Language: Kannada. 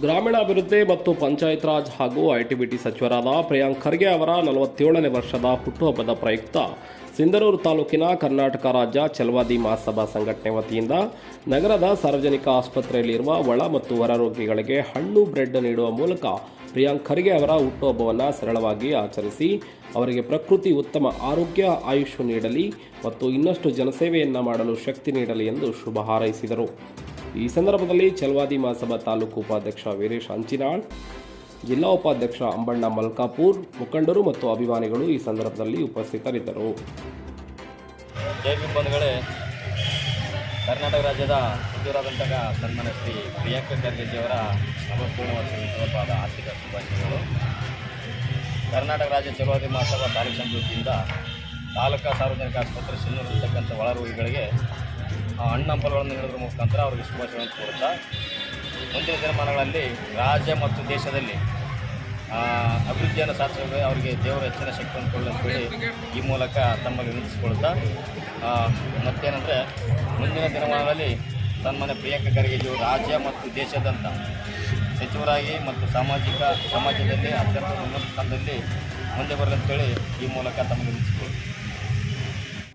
ಗ್ರಾಮೀಣಾಭಿವೃದ್ಧಿ ಮತ್ತು ಪಂಚಾಯತ್ ರಾಜ್ ಹಾಗೂ ಐಟಿಬಿಟಿ ಸಚಿವರಾದ ಪ್ರಿಯಾಂಕ್ ಖರ್ಗೆ ಅವರ ನಲವತ್ತೇಳನೇ ವರ್ಷದ ಹುಟ್ಟುಹಬ್ಬದ ಪ್ರಯುಕ್ತ ಸಿಂಧನೂರು ತಾಲೂಕಿನ ಕರ್ನಾಟಕ ರಾಜ್ಯ ಚಲವಾದಿ ಮಹಾಸಭಾ ಸಂಘಟನೆ ವತಿಯಿಂದ ನಗರದ ಸಾರ್ವಜನಿಕ ಆಸ್ಪತ್ರೆಯಲ್ಲಿರುವ ಒಳ ಮತ್ತು ಹೊರ ರೋಗಿಗಳಿಗೆ ಹಣ್ಣು, ಬ್ರೆಡ್ ನೀಡುವ ಮೂಲಕ ಪ್ರಿಯಾಂಕ್ ಖರ್ಗೆ ಅವರ ಹುಟ್ಟುಹಬ್ಬವನ್ನು ಸರಳವಾಗಿ ಆಚರಿಸಿ ಅವರಿಗೆ ಪ್ರಕೃತಿ ಉತ್ತಮ ಆರೋಗ್ಯ ಆಯುಷ್ ನೀಡಲಿ ಮತ್ತು ಇನ್ನಷ್ಟು ಜನಸೇವೆಯನ್ನು ಮಾಡಲು ಶಕ್ತಿ ನೀಡಲಿ ಎಂದು ಶುಭ ಹಾರೈಸಿದರು. ಈ ಸಂದರ್ಭದಲ್ಲಿ ಚಲ್ವಾದಿ ಮಹಾಸಭಾ ತಾಲೂಕು ಉಪಾಧ್ಯಕ್ಷ ವೀರೇಶ್ ಅಂಚಿನಾಳ್ ಜಿಲ್ಲಾ ಉಪಾಧ್ಯಕ್ಷ ಅಂಬಣ್ಣ ಮಲ್ಕಾಪುರ್, ಮುಖಂಡರು ಮತ್ತು ಅಭಿಮಾನಿಗಳು ಈ ಸಂದರ್ಭದಲ್ಲಿ ಉಪಸ್ಥಿತರಿದ್ದರು. ಕರ್ನಾಟಕ ರಾಜ್ಯದ ಸಚಿವರಾದಂತಹ ಸನ್ಮಾನ್ಯ ಶ್ರೀ ಪ್ರಿಯಾಂಕ ಖರ್ಗೆಜಿಯವರ ವರ್ಷ ಆರ್ಥಿಕ ಶುಭಾಶಯಗಳು. ಕರ್ನಾಟಕ ರಾಜ್ಯ ಚಲವಾದಿ ಮಹಾಸಭಾ ತಾಲೂಕು ಸಮಿತಿ ವತಿಯಿಂದ ತಾಲೂಕಾ ಸಾರ್ವಜನಿಕ ಆಸ್ಪತ್ರೆ ಸಿನ್ನೂರಿರ್ತಕ್ಕಂಥ ಒಳ ರೋಗಿಗಳಿಗೆ ಆ, ಹಣ್ಣು ಹಂಪಲುಗಳನ್ನು ನೀಡೋದ್ರ ಮುಖಾಂತರ ಅವರಿಗೆ ಶುಭಾಶಯಗಳನ್ನು ಕೊಡುತ್ತಾ ಮುಂದಿನ ದಿನಮಾನಗಳಲ್ಲಿ ರಾಜ್ಯ ಮತ್ತು ದೇಶದಲ್ಲಿ ಅಭಿವೃದ್ಧಿಯನ್ನು ಸಾಧಿಸಲು ಅವರಿಗೆ ದೇವರ ಹೆಚ್ಚಿನ ಶಕ್ತಿಯನ್ನು ಕೊಡಲಿ ಈ ಮೂಲಕ ತಮ್ಮಲ್ಲಿ ವಿನಂತಿಸಿಕೊಳ್ತಾ ಮತ್ತೇನೆಂದರೆ ಮುಂದಿನ ದಿನಮಾನಗಳಲ್ಲಿ ಸನ್ಮಾನ್ಯ ಪ್ರಿಯಾಂಕ ಖರ್ಗೆಜಿಯವರು ರಾಜ್ಯ ಮತ್ತು ದೇಶದಂತ ಸಚಿವರಾಗಿ ಮತ್ತು ಸಾಮಾಜಿಕ ಸಮಾಜದಲ್ಲಿ ಅತ್ಯಂತ ಉನ್ನತ ಸ್ಥಾನದಲ್ಲಿ ಮುಂದೆ ಬರಲಿ ಅಂತೇಳಿ ಈ ಮೂಲಕ ತಮ್ಮಲ್ಲಿ ವಿನಂತಿಸಿಕೊಳ್ತೀನಿ